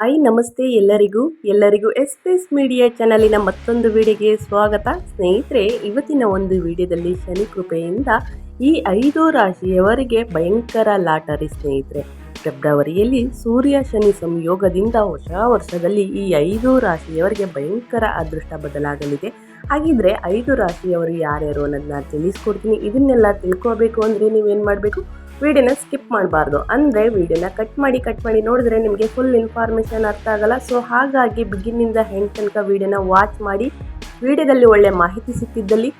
Hi ನಮಸ್ತೆ ಎಲ್ಲರಿಗೂ ಎಲ್ಲರಿಗೂ ಎಸ್ ಎಸ್ ಮೀಡಿಯಾ ಚಾನಲಿನ ಮತ್ತೊಂದು ವಿಡಿಯೋಗೆ ಸ್ವಾಗತ. ಸ್ನೇಹಿತರೆ, ಇವತ್ತಿನ ಒಂದು ವಿಡಿಯೋದಲ್ಲಿ ಶನಿ ಕೃಪೆಯಿಂದ ಈ ಐದು ರಾಶಿಯವರಿಗೆ ಭಯಂಕರ ಲಾಟರಿ ಸ್ನೇಹಿತರೆ. ಫೆಬ್ರವರಿಯಲ್ಲಿ ಸೂರ್ಯ ಶನಿ ಸಂಯೋಗದಿಂದ ಹೊಸ ವರ್ಷದಲ್ಲಿ ಈ ಐದು ರಾಶಿಯವರಿಗೆ ಭಯಂಕರ ಅದೃಷ್ಟ ಬದಲಾಗಲಿದೆ. ಹಾಗಿದ್ರೆ ಐದು ರಾಶಿಯವರು ಯಾರ್ಯಾರು ಅನ್ನೋದನ್ನ ತಿಳಿಸ್ಕೊಡ್ತೀನಿ. ಇದನ್ನೆಲ್ಲ ತಿಳ್ಕೋಬೇಕು ಅಂದರೆ ನೀವೇನು ಮಾಡಬೇಕು? ವಿಡಿಯೋನ ಸ್ಕಿಪ್ ಮಾಡಬಾರ್ದು. ಅಂದರೆ ವಿಡಿಯೋನ ಕಟ್ ಮಾಡಿ ಕಟ್ ಮಾಡಿ ನೋಡಿದ್ರೆ ನಿಮಗೆ ಫುಲ್ ಇನ್ಫಾರ್ಮೇಷನ್ ಅರ್ಥ ಆಗಲ್ಲ. ಸೊ ಹಾಗಾಗಿ ಬಿಗಿನಿಂದ ಹೆಂಗೆ ತನಕ ವಿಡಿಯೋನ ವಾಚ್ ಮಾಡಿ, ವಿಡಿಯೋದಲ್ಲಿ ಒಳ್ಳೆ ಮಾಹಿತಿ ಸಿಕ್ಕಿದ್ದಲ್ಲಿ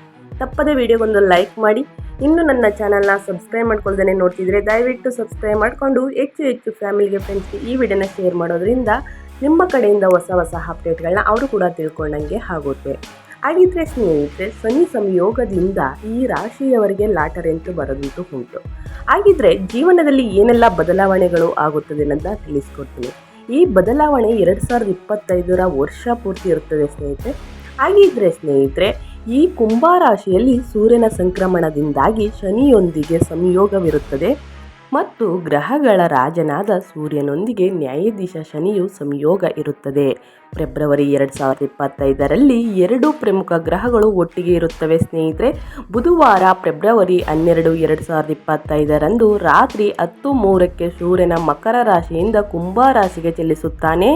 ತಪ್ಪದೆ ವಿಡಿಯೋಗೊಂದು ಲೈಕ್ ಮಾಡಿ. ಇನ್ನು ನನ್ನ ಚಾನಲ್ನ ಸಬ್ಸ್ಕ್ರೈಬ್ ಮಾಡ್ಕೊಳ್ದೇ ನೋಡ್ತಿದ್ರೆ ದಯವಿಟ್ಟು ಸಬ್ಸ್ಕ್ರೈಬ್ ಮಾಡಿಕೊಂಡು, ಹೆಚ್ಚು ಹೆಚ್ಚು ಫ್ಯಾಮಿಲಿಗೆ ಫ್ರೆಂಡ್ಸ್ಗೆ ಈ ವಿಡಿಯೋನ ಶೇರ್ ಮಾಡೋದ್ರಿಂದ ನಿಮ್ಮ ಕಡೆಯಿಂದ ಹೊಸ ಹೊಸ ಅಪ್ಡೇಟ್ಗಳನ್ನ ಅವರು ಕೂಡ ತಿಳ್ಕೊಂಡಂಗೆ ಆಗುತ್ತೆ. ಹಾಗಿದ್ರೆ ಸ್ನೇಹಿತರೆ, ಶನಿ ಸಂಯೋಗದಿಂದ ಈ ರಾಶಿಯವರಿಗೆ ಲಾಟರಿ ಅಂತೂ ಬರೋದಂತೂ ಉಂಟು. ಹಾಗಿದ್ರೆ ಜೀವನದಲ್ಲಿ ಏನೆಲ್ಲ ಬದಲಾವಣೆಗಳು ಆಗುತ್ತದೆ ಅಂತ ತಿಳಿಸ್ಕೊಡ್ತೀನಿ. ಈ ಬದಲಾವಣೆ ಎರಡು ಸಾವಿರದ ಇಪ್ಪತ್ತೈದರ ವರ್ಷ ಪೂರ್ತಿ ಇರುತ್ತದೆ ಸ್ನೇಹಿತರೆ. ಹಾಗಿದ್ರೆ ಸ್ನೇಹಿತರೆ, ಈ ಕುಂಭ ರಾಶಿಯಲ್ಲಿ ಸೂರ್ಯನ ಸಂಕ್ರಮಣದಿಂದಾಗಿ ಶನಿಯೊಂದಿಗೆ ಸಂಯೋಗವಿರುತ್ತದೆ. ಮತ್ತು ಗ್ರಹಗಳ ರಾಜನಾದ ಸೂರ್ಯನೊಂದಿಗೆ ನ್ಯಾಯಾಧೀಶ ಶನಿಯು ಸಂಯೋಗ ಇರುತ್ತದೆ. ಫೆಬ್ರವರಿ ಎರಡು ಸಾವಿರದ ಇಪ್ಪತ್ತೈದರಲ್ಲಿ ಎರಡು ಪ್ರಮುಖ ಗ್ರಹಗಳು ಒಟ್ಟಿಗೆ ಇರುತ್ತವೆ ಸ್ನೇಹಿತರೆ. ಬುಧವಾರ ಫೆಬ್ರವರಿ ಹನ್ನೆರಡು ಎರಡು ಸಾವಿರದ ಇಪ್ಪತ್ತೈದರಂದು ರಾತ್ರಿ ಹತ್ತು ಮೂರಕ್ಕೆ ಸೂರ್ಯನ ಮಕರ ರಾಶಿಯಿಂದ ಕುಂಭ ರಾಶಿಗೆ ಚಲಿಸುತ್ತಾನೆ.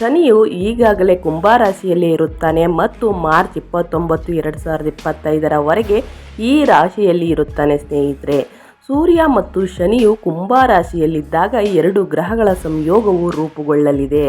ಶನಿಯು ಈಗಾಗಲೇ ಕುಂಭ ರಾಶಿಯಲ್ಲಿ ಇರುತ್ತಾನೆ ಮತ್ತು ಮಾರ್ಚ್ ಇಪ್ಪತ್ತೊಂಬತ್ತು ಎರಡು ಸಾವಿರದ ಇಪ್ಪತ್ತೈದರವರೆಗೆ ಈ ರಾಶಿಯಲ್ಲಿ ಇರುತ್ತಾನೆ ಸ್ನೇಹಿತರೆ. ಸೂರ್ಯ ಮತ್ತು ಶನಿಯು ಕುಂಭ ರಾಶಿಯಲ್ಲಿದ್ದಾಗ ಎರಡು ಗ್ರಹಗಳ ಸಂಯೋಗವು ರೂಪುಗೊಳ್ಳಲಿದೆ.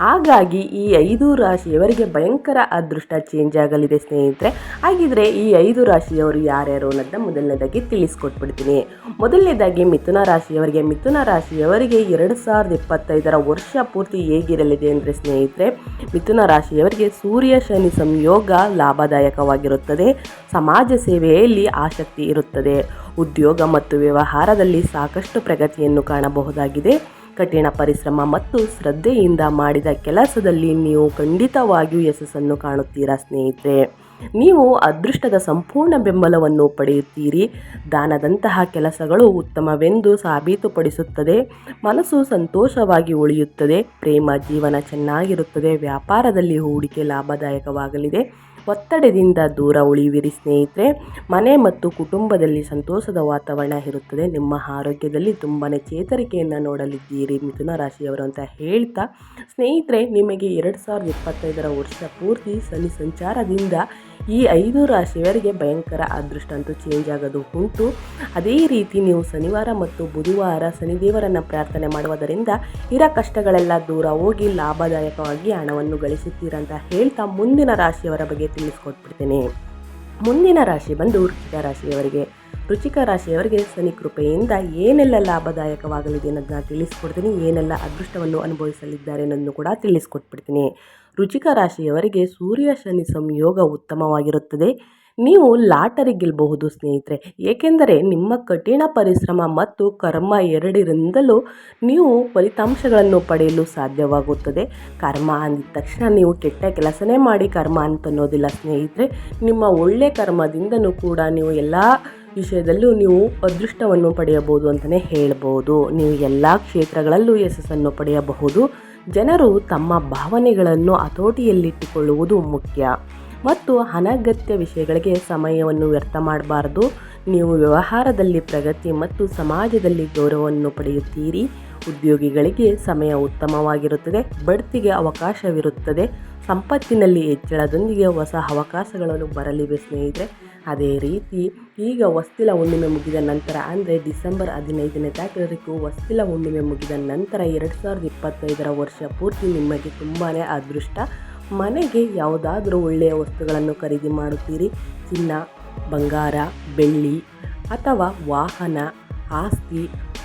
ಹಾಗಾಗಿ ಈ ಐದು ರಾಶಿಯವರಿಗೆ ಭಯಂಕರ ಅದೃಷ್ಟ ಚೇಂಜ್ ಆಗಲಿದೆ ಸ್ನೇಹಿತರೆ. ಹಾಗಿದ್ರೆ ಈ ಐದು ರಾಶಿಯವರು ಯಾರ್ಯಾರು ಅನ್ನೋದನ್ನ ಮೊದಲನೇದಾಗಿ ತಿಳಿಸ್ಕೊಟ್ಬಿಡ್ತೀನಿ. ಮೊದಲನೇದಾಗಿ ಮಿಥುನ ರಾಶಿಯವರಿಗೆ ಮಿಥುನ ರಾಶಿಯವರಿಗೆ ಎರಡು ಸಾವಿರದ ಇಪ್ಪತ್ತೈದರ ವರ್ಷ ಪೂರ್ತಿ ಹೇಗಿರಲಿದೆ ಅಂದರೆ ಸ್ನೇಹಿತರೆ, ಮಿಥುನ ರಾಶಿಯವರಿಗೆ ಸೂರ್ಯ, ಶನಿ ಸಂಯೋಗ ಲಾಭದಾಯಕವಾಗಿರುತ್ತದೆ. ಸಮಾಜ ಸೇವೆಯಲ್ಲಿ ಆಸಕ್ತಿ ಇರುತ್ತದೆ. ಉದ್ಯೋಗ ಮತ್ತು ವ್ಯವಹಾರದಲ್ಲಿ ಸಾಕಷ್ಟು ಪ್ರಗತಿಯನ್ನು ಕಾಣಬಹುದಾಗಿದೆ. ಕಠಿಣ ಪರಿಶ್ರಮ ಮತ್ತು ಶ್ರದ್ಧೆಯಿಂದ ಮಾಡಿದ ಕೆಲಸದಲ್ಲಿ ನೀವು ಖಂಡಿತವಾಗಿಯೂ ಯಶಸ್ಸನ್ನು ಕಾಣುತ್ತೀರಾ ಸ್ನೇಹಿತರೆ? ನೀವು ಅದೃಷ್ಟದ ಸಂಪೂರ್ಣ ಬೆಂಬಲವನ್ನು ಪಡೆಯುತ್ತೀರಿ. ದಾನದಂತಹ ಕೆಲಸಗಳು ಉತ್ತಮವೆಂದು ಸಾಬೀತುಪಡಿಸುತ್ತದೆ. ಮನಸ್ಸು ಸಂತೋಷವಾಗಿ ಉಳಿಯುತ್ತದೆ. ಪ್ರೇಮ ಜೀವನ ಚೆನ್ನಾಗಿರುತ್ತದೆ. ವ್ಯಾಪಾರದಲ್ಲಿ ಹೂಡಿಕೆ ಲಾಭದಾಯಕವಾಗಲಿದೆ. ಒತ್ತಡದಿಂದ ದೂರ ಉಳಿಯುವಿರಿ ಸ್ನೇಹಿತರೆ. ಮನೆ ಮತ್ತು ಕುಟುಂಬದಲ್ಲಿ ಸಂತೋಷದ ವಾತಾವರಣ ಇರುತ್ತದೆ. ನಿಮ್ಮ ಆರೋಗ್ಯದಲ್ಲಿ ತುಂಬಾ ಚೇತರಿಕೆಯನ್ನು ನೋಡಲಿದ್ದೀರಿ ಮಿಥುನ ರಾಶಿಯವರು ಅಂತ ಹೇಳ್ತಾ. ಸ್ನೇಹಿತರೆ, ನಿಮಗೆ ಎರಡು ಸಾವಿರದ ಇಪ್ಪತ್ತೈದರ ವರ್ಷ ಪೂರ್ತಿ ಶನಿ ಸಂಚಾರದಿಂದ ಈ ಐದು ರಾಶಿಯವರಿಗೆ ಭಯಂಕರ ಅದೃಷ್ಟ ಅಂತೂ ಚೇಂಜ್ ಆಗೋದು ಉಂಟು. ಅದೇ ರೀತಿ ನೀವು ಶನಿವಾರ ಮತ್ತು ಬುಧವಾರ ಶನಿದೇವರನ್ನು ಪ್ರಾರ್ಥನೆ ಮಾಡುವುದರಿಂದ ಇರ ಕಷ್ಟಗಳೆಲ್ಲ ದೂರ ಹೋಗಿ ಲಾಭದಾಯಕವಾಗಿ ಹಣವನ್ನು ಗಳಿಸುತ್ತೀರಂತ ಹೇಳ್ತಾ ಮುಂದಿನ ರಾಶಿಯವರ ಬಗ್ಗೆ ತಿಳಿಸ್ಕೊಟ್ಬಿಡ್ತೇನೆ. ಮುಂದಿನ ರಾಶಿ ಬಂದು ವೃಶ್ಚಿಕ ರಾಶಿಯವರಿಗೆ. ರುಚಿಕ ರಾಶಿಯವರಿಗೆ ಶನಿ ಕೃಪೆಯಿಂದ ಏನೆಲ್ಲ ಲಾಭದಾಯಕವಾಗಲಿದೆ ಅನ್ನೋದನ್ನ ತಿಳಿಸ್ಕೊಡ್ತೀನಿ, ಏನೆಲ್ಲ ಅದೃಷ್ಟವನ್ನು ಅನುಭವಿಸಲಿದ್ದಾರೆ ಅನ್ನೋದನ್ನು ಕೂಡ ತಿಳಿಸ್ಕೊಟ್ಬಿಡ್ತೀನಿ. ರುಚಿಕ ರಾಶಿಯವರಿಗೆ ಸೂರ್ಯ ಶನಿ ಸಂಯೋಗ ಉತ್ತಮವಾಗಿರುತ್ತದೆ. ನೀವು ಲಾಟರಿ ಗೆಲ್ಲಬಹುದು ಸ್ನೇಹಿತರೆ. ಏಕೆಂದರೆ ನಿಮ್ಮ ಕಠಿಣ ಪರಿಶ್ರಮ ಮತ್ತು ಕರ್ಮ ಎರಡರಿಂದಲೂ ನೀವು ಫಲಿತಾಂಶಗಳನ್ನು ಪಡೆಯಲು ಸಾಧ್ಯವಾಗುತ್ತದೆ. ಕರ್ಮ ಅಂದ ತಕ್ಷಣ ನೀವು ಕೆಟ್ಟ ಕೆಲಸನೇ ಮಾಡಿ ಕರ್ಮ ಅಂತ ಅನ್ನೋದಿಲ್ಲ ಸ್ನೇಹಿತರೆ. ನಿಮ್ಮ ಒಳ್ಳೆ ಕರ್ಮದಿಂದನೂ ಕೂಡ ನೀವು ಎಲ್ಲ ವಿಷಯದಲ್ಲೂ ನೀವು ಅದೃಷ್ಟವನ್ನು ಪಡೆಯಬಹುದು ಅಂತಲೇ ಹೇಳ್ಬೋದು. ನೀವು ಎಲ್ಲ ಕ್ಷೇತ್ರಗಳಲ್ಲೂ ಯಶಸ್ಸನ್ನು ಪಡೆಯಬಹುದು. ಜನರು ತಮ್ಮ ಭಾವನೆಗಳನ್ನು ಹತೋಟಿಯಲ್ಲಿಟ್ಟುಕೊಳ್ಳುವುದು ಮುಖ್ಯ. ಮತ್ತು ಅನಗತ್ಯ ವಿಷಯಗಳಿಗೆ ಸಮಯವನ್ನು ವ್ಯರ್ಥ ಮಾಡಬಾರ್ದು. ನೀವು ವ್ಯವಹಾರದಲ್ಲಿ ಪ್ರಗತಿ ಮತ್ತು ಸಮಾಜದಲ್ಲಿ ಗೌರವವನ್ನು ಪಡೆಯುತ್ತೀರಿ. ಉದ್ಯೋಗಿಗಳಿಗೆ ಸಮಯ ಉತ್ತಮವಾಗಿರುತ್ತದೆ. ಬಡ್ತಿಗೆ ಅವಕಾಶವಿರುತ್ತದೆ. ಸಂಪತ್ತಿನಲ್ಲಿ ಹೆಚ್ಚಳದೊಂದಿಗೆ ಹೊಸ ಅವಕಾಶಗಳನ್ನು ಬರಲಿವೆ ಸ್ನೇಹಿತರೆ. ಅದೇ ರೀತಿ ಈಗ ವಸ್ತಿಲ ಹುಣ್ಣಿಮೆ ಮುಗಿದ ನಂತರ, ಅಂದರೆ ಡಿಸೆಂಬರ್ ಹದಿನೈದನೇ ತಾರೀಕು ಹೊಸ್ತಿಲ ಹುಣ್ಣಿಮೆ ಮುಗಿದ ನಂತರ ಎರಡು ಸಾವಿರದ ಇಪ್ಪತ್ತೈದರ ವರ್ಷ ಪೂರ್ತಿ ನಿಮಗೆ ತುಂಬಾ ಅದೃಷ್ಟ. ಮನೆಗೆ ಯಾವುದಾದ್ರೂ ಒಳ್ಳೆಯ ವಸ್ತುಗಳನ್ನು ಖರೀದಿ ಮಾಡುತ್ತೀರಿ? ಚಿನ್ನ, ಬಂಗಾರ, ಬೆಳ್ಳಿ ಅಥವಾ ವಾಹನ, ಆಸ್ತಿ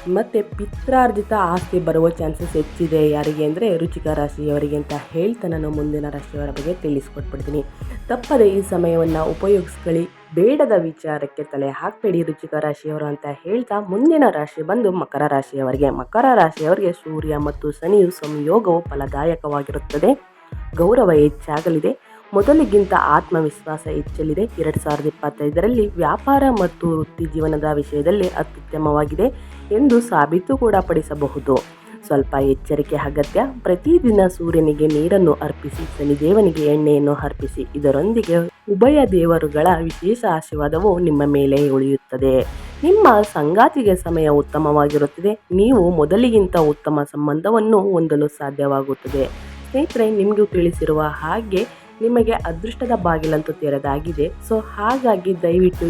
ಮತ್ತು ಪಿತ್ರಾರ್ಜಿತ ಆಸ್ತಿ ಬರುವ ಚಾನ್ಸಸ್ ಹೆಚ್ಚಿದೆ. ಯಾರಿಗೆ ಅಂದರೆ ರುಚಿಕ ರಾಶಿಯವರಿಗೆ ಅಂತ ಹೇಳ್ತಾ ನಾನು ಮುಂದಿನ ರಾಶಿಯವರ ಬಗ್ಗೆ ತಿಳಿಸ್ಕೊಟ್ಬಿಡ್ತೀನಿ. ತಪ್ಪದೆ ಈ ಸಮಯವನ್ನು ಉಪಯೋಗಿಸ್ಕೊಳ್ಳಿ. ಬೇಡದ ವಿಚಾರಕ್ಕೆ ತಲೆ ಹಾಕಬೇಡಿ ರುಚಿಕ ರಾಶಿಯವರು ಅಂತ ಹೇಳ್ತಾ ಮುಂದಿನ ರಾಶಿ ಬಂದು ಮಕರ ರಾಶಿಯವರಿಗೆ. ಮಕರ ರಾಶಿಯವರಿಗೆ ಸೂರ್ಯ ಮತ್ತು ಶನಿಯು ಸಂಯೋಗವು ಫಲದಾಯಕವಾಗಿರುತ್ತದೆ. ಗೌರವ ಹೆಚ್ಚಾಗಲಿದೆ. ಮೊದಲಿಗಿಂತ ಆತ್ಮವಿಶ್ವಾಸ ಹೆಚ್ಚಲಿದೆ. ಎರಡು ಸಾವಿರದ ಇಪ್ಪತ್ತೈದರಲ್ಲಿ ವ್ಯಾಪಾರ ಮತ್ತು ವೃತ್ತಿ ಜೀವನದ ವಿಷಯದಲ್ಲಿ ಅತ್ಯುತ್ತಮವಾಗಿದೆ ಎಂದು ಸಾಬೀತು ಕೂಡ ಪಡಿಸಬಹುದು. ಸ್ವಲ್ಪ ಎಚ್ಚರಿಕೆ ಅಗತ್ಯ. ಪ್ರತಿದಿನ ಸೂರ್ಯನಿಗೆ ನೀರನ್ನು ಅರ್ಪಿಸಿ, ಶನಿದೇವನಿಗೆ ಎಣ್ಣೆಯನ್ನು ಅರ್ಪಿಸಿ, ಇದರೊಂದಿಗೆ ಉಭಯ ದೇವರುಗಳ ವಿಶೇಷ ಆಶೀರ್ವಾದವು ನಿಮ್ಮ ಮೇಲೆ ಉಳಿಯುತ್ತದೆ. ನಿಮ್ಮ ಸಂಗಾತಿಗೆ ಸಮಯ ಉತ್ತಮವಾಗಿರುತ್ತದೆ. ನೀವು ಮೊದಲಿಗಿಂತ ಉತ್ತಮ ಸಂಬಂಧವನ್ನು ಹೊಂದಲು ಸಾಧ್ಯವಾಗುತ್ತದೆ. ಸ್ನೇಹಿತರೆ, ನಿಮಗೂ ತಿಳಿಸಿರುವ ಹಾಗೆ ನಿಮಗೆ ಅದೃಷ್ಟದ ಬಾಗಿಲಂತೂ ತೆರೆದಾಗಿದೆ. ಸೊ, ಹಾಗಾಗಿ ದಯವಿಟ್ಟು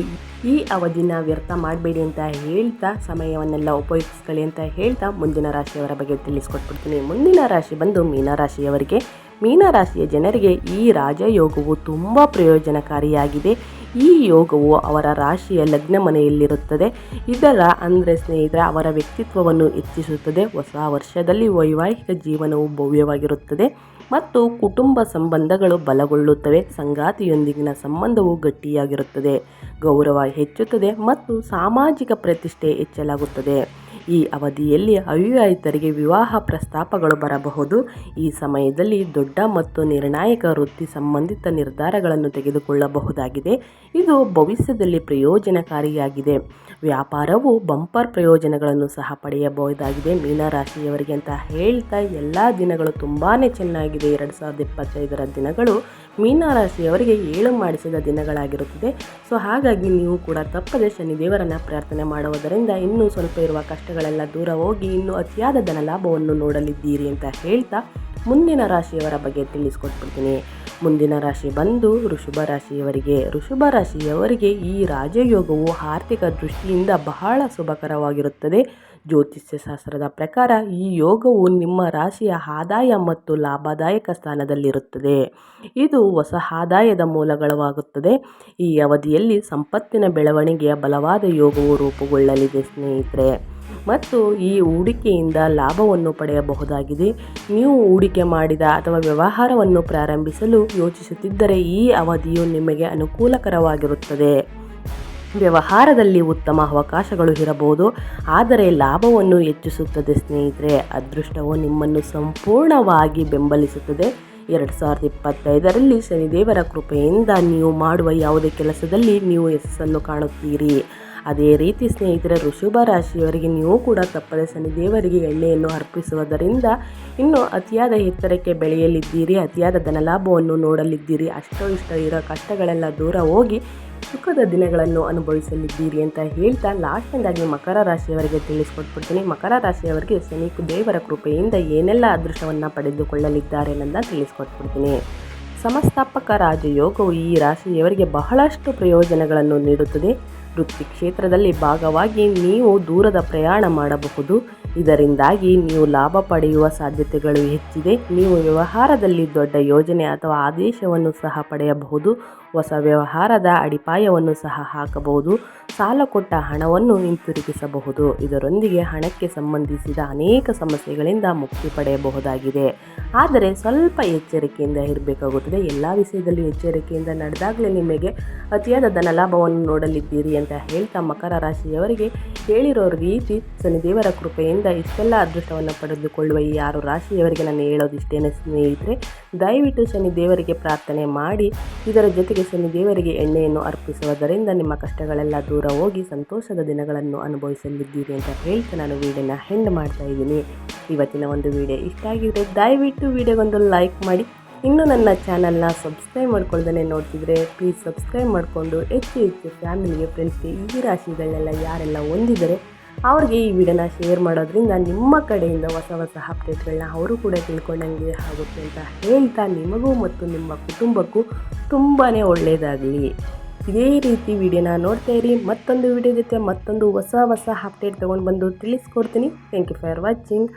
ಈ ಅವಧಿನ ವ್ಯರ್ಥ ಮಾಡಬೇಡಿ ಅಂತ ಹೇಳ್ತಾ ಸಮಯವನ್ನೆಲ್ಲ ಉಪಯೋಗಿಸ್ಕೊಳ್ಳಿ ಅಂತ ಹೇಳ್ತಾ ಮುಂದಿನ ರಾಶಿಯವರ ಬಗ್ಗೆ ತಿಳಿಸ್ಕೊಟ್ಬಿಡ್ತೀನಿ. ಮುಂದಿನ ರಾಶಿ ಬಂದು ಮೀನರಾಶಿಯವರಿಗೆ ಮೀನರಾಶಿಯ ಜನರಿಗೆ ಈ ರಾಜಯೋಗವು ತುಂಬ ಪ್ರಯೋಜನಕಾರಿಯಾಗಿದೆ. ಈ ಯೋಗವು ಅವರ ರಾಶಿಯ ಲಗ್ನ ಮನೆಯಲ್ಲಿರುತ್ತದೆ. ಇದರ ಅಂದರೆ ಸ್ನೇಹಿತರ, ಅವರ ವ್ಯಕ್ತಿತ್ವವನ್ನು ಹೆಚ್ಚಿಸುತ್ತದೆ. ಹೊಸ ವರ್ಷದಲ್ಲಿ ವೈವಾಹಿಕ ಜೀವನವು ಭವ್ಯವಾಗಿರುತ್ತದೆ ಮತ್ತು ಕುಟುಂಬ ಸಂಬಂಧಗಳು ಬಲಗೊಳ್ಳುತ್ತವೆ. ಸಂಗಾತಿಯೊಂದಿಗಿನ ಸಂಬಂಧವು ಗಟ್ಟಿಯಾಗಿರುತ್ತದೆ, ಗೌರವ ಹೆಚ್ಚುತ್ತದೆ ಮತ್ತು ಸಾಮಾಜಿಕ ಪ್ರತಿಷ್ಠೆ ಹೆಚ್ಚಲಾಗುತ್ತದೆ ಈ ಅವಧಿಯಲ್ಲಿ ಅವಿವಾಹಿತರಿಗೆ ವಿವಾಹ ಪ್ರಸ್ತಾಪಗಳು ಬರಬಹುದು. ಈ ಸಮಯದಲ್ಲಿ ದೊಡ್ಡ ಮತ್ತು ನಿರ್ಣಾಯಕ ವೃತ್ತಿ ಸಂಬಂಧಿತ ನಿರ್ಧಾರಗಳನ್ನು ತೆಗೆದುಕೊಳ್ಳಬಹುದಾಗಿದೆ. ಇದು ಭವಿಷ್ಯದಲ್ಲಿ ಪ್ರಯೋಜನಕಾರಿಯಾಗಿದೆ. ವ್ಯಾಪಾರವು ಬಂಪರ್ ಪ್ರಯೋಜನಗಳನ್ನು ಸಹ ಪಡೆಯಬಹುದಾಗಿದೆ. ಮೀನರಾಶಿಯವರಿಗೆ ಅಂತ ಹೇಳ್ತಾ ಎಲ್ಲ ದಿನಗಳು ತುಂಬಾ ಚೆನ್ನಾಗಿದೆ. ಎರಡು ಸಾವಿರದ ಇಪ್ಪತ್ತೈದರ ದಿನಗಳು ಮೀನರಾಶಿಯವರಿಗೆ ಏಳು ಮಾಡಿಸಿದ ದಿನಗಳಾಗಿರುತ್ತದೆ. ಸೊ, ಹಾಗಾಗಿ ನೀವು ಕೂಡ ತಪ್ಪದೆ ಶನಿದೇವರನ್ನು ಪ್ರಾರ್ಥನೆ ಮಾಡುವುದರಿಂದ ಇನ್ನೂ ಸ್ವಲ್ಪ ಇರುವ ಕಷ್ಟಗಳೆಲ್ಲ ದೂರ ಹೋಗಿ ಇನ್ನೂ ಅತಿಯಾದ ಧನ ಲಾಭವನ್ನು ನೋಡಲಿದ್ದೀರಿ ಅಂತ ಹೇಳ್ತಾ ಮುಂದಿನ ರಾಶಿಯವರ ಬಗ್ಗೆ ತಿಳಿಸ್ಕೊಟ್ಬಿಡ್ತೀನಿ. ಮುಂದಿನ ರಾಶಿ ಬಂದು ಋಷಭ ರಾಶಿಯವರಿಗೆ. ಋಷಭ ರಾಶಿಯವರಿಗೆ ಈ ರಾಜಯೋಗವು ಆರ್ಥಿಕ ದೃಷ್ಟಿಯಿಂದ ಬಹಳ ಶುಭಕರವಾಗಿರುತ್ತದೆ. ಜ್ಯೋತಿಷ್ಯ ಶಾಸ್ತ್ರದ ಪ್ರಕಾರ ಈ ಯೋಗವು ನಿಮ್ಮ ರಾಶಿಯ ಆದಾಯ ಮತ್ತು ಲಾಭದಾಯಕ ಸ್ಥಾನದಲ್ಲಿರುತ್ತದೆ. ಇದು ಹೊಸ ಆದಾಯದ ಮೂಲಗಳವಾಗುತ್ತದೆ ಈ ಅವಧಿಯಲ್ಲಿ ಸಂಪತ್ತಿನ ಬೆಳವಣಿಗೆಯ ಬಲವಾದ ಯೋಗವು ರೂಪುಗೊಳ್ಳಲಿದೆ, ಸ್ನೇಹಿತರೆ. ಮತ್ತು ಈ ಹೂಡಿಕೆಯಿಂದ ಲಾಭವನ್ನು ಪಡೆಯಬಹುದಾಗಿದೆ. ನೀವು ಹೂಡಿಕೆ ಮಾಡಿದ ಅಥವಾ ವ್ಯವಹಾರವನ್ನು ಪ್ರಾರಂಭಿಸಲು ಯೋಚಿಸುತ್ತಿದ್ದರೆ ಈ ಅವಧಿಯು ನಿಮಗೆ ಅನುಕೂಲಕರವಾಗಿರುತ್ತದೆ. ವ್ಯವಹಾರದಲ್ಲಿ ಉತ್ತಮ ಅವಕಾಶಗಳು ಇರಬಹುದು, ಆದರೆ ಲಾಭವನ್ನು ಹೆಚ್ಚಿಸುತ್ತದೆ ಸ್ನೇಹಿತರೆ. ಅದೃಷ್ಟವು ನಿಮ್ಮನ್ನು ಸಂಪೂರ್ಣವಾಗಿ ಬೆಂಬಲಿಸುತ್ತದೆ. ಎರಡು ಸಾವಿರದ ಇಪ್ಪತ್ತೈದರಲ್ಲಿ ಶನಿದೇವರ ಕೃಪೆಯಿಂದ ನೀವು ಮಾಡುವ ಯಾವುದೇ ಕೆಲಸದಲ್ಲಿ ನೀವು ಯಶಸ್ಸನ್ನು ಕಾಣುತ್ತೀರಿ. ಅದೇ ರೀತಿ ಸ್ನೇಹಿತರೆ ಋಷಭ ರಾಶಿಯವರಿಗೆ ನೀವು ಕೂಡ ತಪ್ಪದೆ ಶನಿದೇವರಿಗೆ ಎಣ್ಣೆಯನ್ನು ಅರ್ಪಿಸುವುದರಿಂದ ಇನ್ನು ಅತಿಯಾದ ಎತ್ತರಕ್ಕೆ ಬೆಳೆಯಲಿದ್ದೀರಿ, ಅತಿಯಾದ ಧನಲಾಭವನ್ನು ನೋಡಲಿದ್ದೀರಿ, ಅಷ್ಟೋ ಇಷ್ಟ ಇರೋ ಕಷ್ಟಗಳೆಲ್ಲ ದೂರ ಹೋಗಿ ಸುಖದ ದಿನಗಳನ್ನು ಅನುಭವಿಸಲಿದ್ದೀರಿ ಅಂತ ಹೇಳ್ತಾ ಲಾಸ್ಟ್ನೇದಾಗಿ ಮಕರ ರಾಶಿಯವರಿಗೆ ತಿಳಿಸ್ಕೊಟ್ಬಿಡ್ತೀನಿ. ಮಕರ ರಾಶಿಯವರಿಗೆ ಶನಿ ದೇವರ ಕೃಪೆಯಿಂದ ಏನೆಲ್ಲ ಅದೃಷ್ಟವನ್ನು ಪಡೆದುಕೊಳ್ಳಲಿದ್ದಾರೆ ಅನ್ನೋದನ್ನ ತಿಳಿಸ್ಕೊಟ್ಬಿಡ್ತೀನಿ. ಸಮಸ್ಥಾಪಕ ರಾಜಯೋಗವು ಈ ರಾಶಿಯವರಿಗೆ ಬಹಳಷ್ಟು ಪ್ರಯೋಜನಗಳನ್ನು ನೀಡುತ್ತದೆ. ವೃತ್ತಿ ಕ್ಷೇತ್ರದಲ್ಲಿ ಭಾಗವಾಗಿ ನೀವು ದೂರದ ಪ್ರಯಾಣ ಮಾಡಬಹುದು. ಇದರಿಂದಾಗಿ ನೀವು ಲಾಭ ಪಡೆಯುವ ಸಾಧ್ಯತೆಗಳು ಹೆಚ್ಚಿದೆ. ನೀವು ವ್ಯವಹಾರದಲ್ಲಿ ದೊಡ್ಡ ಯೋಜನೆ ಅಥವಾ ಆದೇಶವನ್ನು ಸಹ ಪಡೆಯಬಹುದು. ಹೊಸ ವ್ಯವಹಾರದ ಅಡಿಪಾಯವನ್ನು ಸಹ ಹಾಕಬಹುದು. ಸಾಲ ಕೊಟ್ಟ ಹಣವನ್ನು ಹಿಂತಿರುಗಿಸಬಹುದು. ಇದರೊಂದಿಗೆ ಹಣಕ್ಕೆ ಸಂಬಂಧಿಸಿದ ಅನೇಕ ಸಮಸ್ಯೆಗಳಿಂದ ಮುಕ್ತಿ ಪಡೆಯಬಹುದಾಗಿದೆ. ಆದರೆ ಸ್ವಲ್ಪ ಎಚ್ಚರಿಕೆಯಿಂದ ಇರಬೇಕಾಗುತ್ತದೆ. ಎಲ್ಲ ವಿಷಯದಲ್ಲಿ ಎಚ್ಚರಿಕೆಯಿಂದ ನಡೆದಾಗಲೇ ನಿಮಗೆ ಅತಿಯಾದ ಧನಲಾಭವನ್ನು ನೋಡಲಿದ್ದೀರಿ ಅಂತ ಹೇಳ್ತಾ ಮಕರ ರಾಶಿಯವರಿಗೆ ಹೇಳಿರೋ ರೀತಿ ಶನಿದೇವರ ಕೃಪೆಯಿಂದ ಇಷ್ಟೆಲ್ಲ ಅದೃಷ್ಟವನ್ನು ಪಡೆದುಕೊಳ್ಳುವ ಈ ಯಾರು ರಾಶಿಯವರಿಗೆ ನಾನು ಹೇಳೋದಿಷ್ಟೇನೆ ಸ್ನೇಹಿತರೆ. ದಯವಿಟ್ಟು ಶನಿ ದೇವರಿಗೆ ಪ್ರಾರ್ಥನೆ ಮಾಡಿ. ಇದರ ಜೊತೆಗೆ ಶನಿ ದೇವರಿಗೆ ಎಣ್ಣೆಯನ್ನು ಅರ್ಪಿಸುವುದರಿಂದ ನಿಮ್ಮ ಕಷ್ಟಗಳೆಲ್ಲ ದೂರ ಹೋಗಿ ಸಂತೋಷದ ದಿನಗಳನ್ನು ಅನುಭವಿಸಲಿದ್ದೀರಿ ಅಂತ ಹೇಳ್ತಾ ನಾನು ವೀಡಿಯೋನ ಹೆಂಡ್ ಮಾಡ್ತಾ ಇದ್ದೀನಿ. ಇವತ್ತಿನ ಒಂದು ವಿಡಿಯೋ ಇಷ್ಟ ಆಗಿದ್ರೆ ದಯವಿಟ್ಟು ವಿಡಿಯೋಗೊಂದು ಲೈಕ್ ಮಾಡಿ. ಇನ್ನೂ ನನ್ನ ಚಾನಲ್ನ ಸಬ್ಸ್ಕ್ರೈಬ್ ಮಾಡ್ಕೊಳ್ದೇ ನೋಡ್ತಿದ್ರೆ ಪ್ಲೀಸ್ ಸಬ್ಸ್ಕ್ರೈಬ್ ಮಾಡಿಕೊಂಡು ಹೆಚ್ಚು ಹೆಚ್ಚು ಫ್ಯಾಮಿಲಿಗೆ ಫ್ರೆಂಡ್ಸ್ಗೆ ಈ ರಾಶಿಗಳನ್ನೆಲ್ಲ ಯಾರೆಲ್ಲ ಹೊಂದಿದ್ದಾರೆ ಅವ್ರಿಗೆ ಈ ವಿಡಿಯೋನ ಶೇರ್ ಮಾಡೋದ್ರಿಂದ ನಿಮ್ಮ ಕಡೆಯಿಂದ ಹೊಸ ಹೊಸ ಅಪ್ಡೇಟ್ಗಳನ್ನ ಅವರು ಕೂಡ ತಿಳ್ಕೊಂಡಂಗೆ ಆಗುತ್ತೆ ಅಂತ ಹೇಳ್ತಾ ನಿಮಗೂ ಮತ್ತು ನಿಮ್ಮ ಕುಟುಂಬಕ್ಕೂ ತುಂಬಾ ಒಳ್ಳೆಯದಾಗಲಿ ಇದೇ ರೀತಿ ವಿಡಿಯೋನ ನೋಡ್ತಾ ಇರಿ, ಮತ್ತೊಂದು ವಿಡಿಯೋ ಜೊತೆ ಮತ್ತೊಂದು ಹೊಸ ಹೊಸ ಅಪ್ಡೇಟ್ ತೊಗೊಂಡು ಬಂದು ತಿಳಿಸ್ಕೊಡ್ತೀನಿ. Thank you for watching